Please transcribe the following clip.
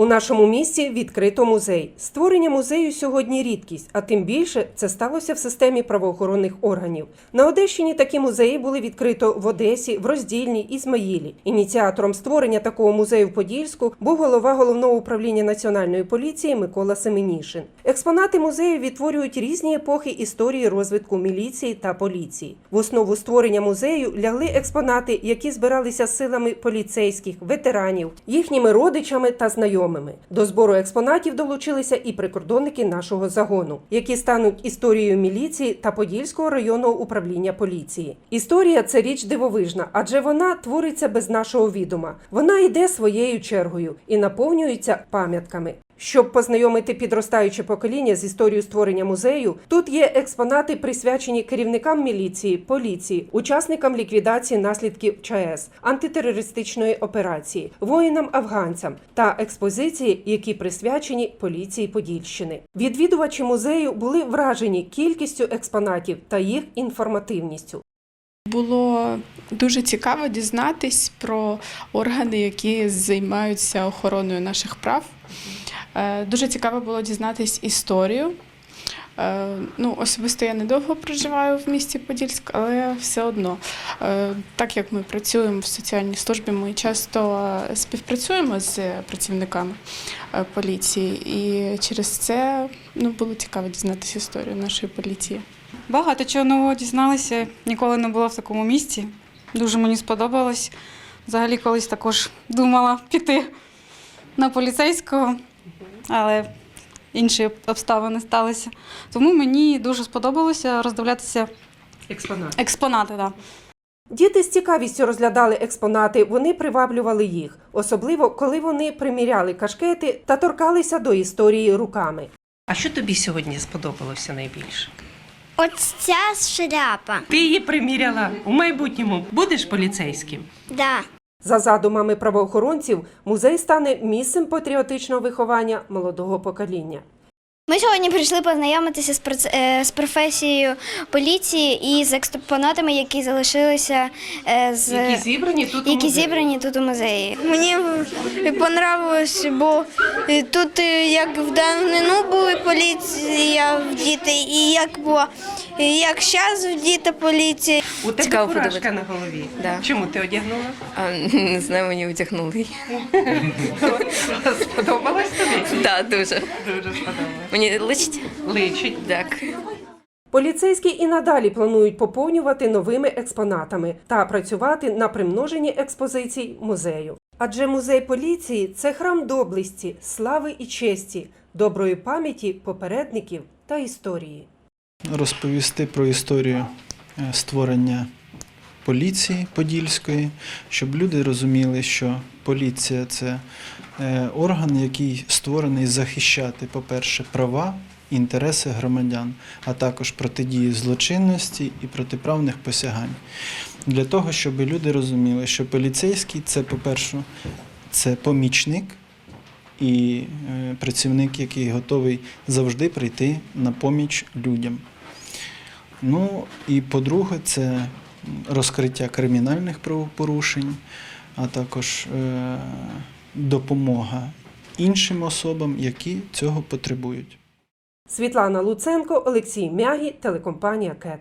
У нашому місті відкрито музей. Створення музею сьогодні рідкість, а тим більше це сталося в системі правоохоронних органів. На Одещині такі музеї були відкрито в Одесі, в Роздільній, Ізмаїлі. Ініціатором створення такого музею в Подільську був голова головного управління національної поліції Микола Семенішин. Експонати музею відтворюють різні епохи історії розвитку міліції та поліції. В основу створення музею лягли експонати, які збиралися силами поліцейських, ветеранів, їхніми родичами та знайомими. До збору експонатів долучилися і прикордонники нашого загону, які стануть історією міліції та Подільського районного управління поліції. Історія це річ дивовижна, адже вона твориться без нашого відома. Вона йде своєю чергою і наповнюється пам'ятками. Щоб познайомити підростаюче покоління з історією створення музею, тут є експонати, присвячені керівникам міліції, поліції, учасникам ліквідації наслідків ЧАЕС, антитерористичної операції, воїнам-афганцям та експозиції, які присвячені поліції Подільщини. Відвідувачі музею були вражені кількістю експонатів та їх інформативністю. Було дуже цікаво дізнатись про органи, які займаються охороною наших прав. Е, Дуже цікаво було дізнатись історію. Е, Ну, особисто я недовго проживаю в місті Подільськ, але все одно, е, так як ми працюємо в соціальній службі, ми часто співпрацюємо з працівниками поліції, і через це ну, було цікаво дізнатися історію нашої поліції. Багато чого нового дізналися. Ніколи не була в такому місці. Дуже мені сподобалось. Взагалі колись також думала піти на поліцейського, але інші обставини сталися. Тому мені дуже сподобалося роздивлятися Експонати. експонати. Да. Діти з цікавістю розглядали експонати, вони приваблювали їх, особливо коли вони приміряли кашкети та торкалися до історії руками. А що тобі сьогодні сподобалося найбільше? Ось ця шляпа. Ти її приміряла у майбутньому. Будеш поліцейським? Да. За задумами правоохоронців, музей стане місцем патріотичного виховання молодого покоління. Ми сьогодні прийшли познайомитися з, е, професією поліції і з експонатами, які залишилися е, з зібрані тут які зібрані тут у музеї. Мені понравилось, бо е, тут як в давнину були поліція в діти, і як було, і як зараз в діти поліція. У тебе Цікаво фуражка на голові. Да. Чому ти одягнула? А, не знаю, мені одягнули. Сподобалось тобі? Так, дуже. Дуже сподобалось. Мені личить? Личить. Так. Поліцейські і надалі планують поповнювати новими експонатами та працювати на примноженні експозицій музею. Адже музей поліції це храм доблесті, слави і честі, доброї пам'яті попередників та історії. Розповісти про історію е, створення поліції Подільської, щоб люди розуміли, що поліція це е, орган, який створений захищати, по-перше, права. Інтереси громадян, а також протидії злочинності і протиправних посягань. Для того, щоб люди розуміли, що поліцейський це, по-перше, це помічник і е, працівник, який готовий завжди прийти на поміч людям. Ну і по-друге, це розкриття кримінальних правопорушень, а також е, допомога іншим особам, які цього потребують. Світлана Луценко, Олексій Мягі, телекомпанія КЕТ.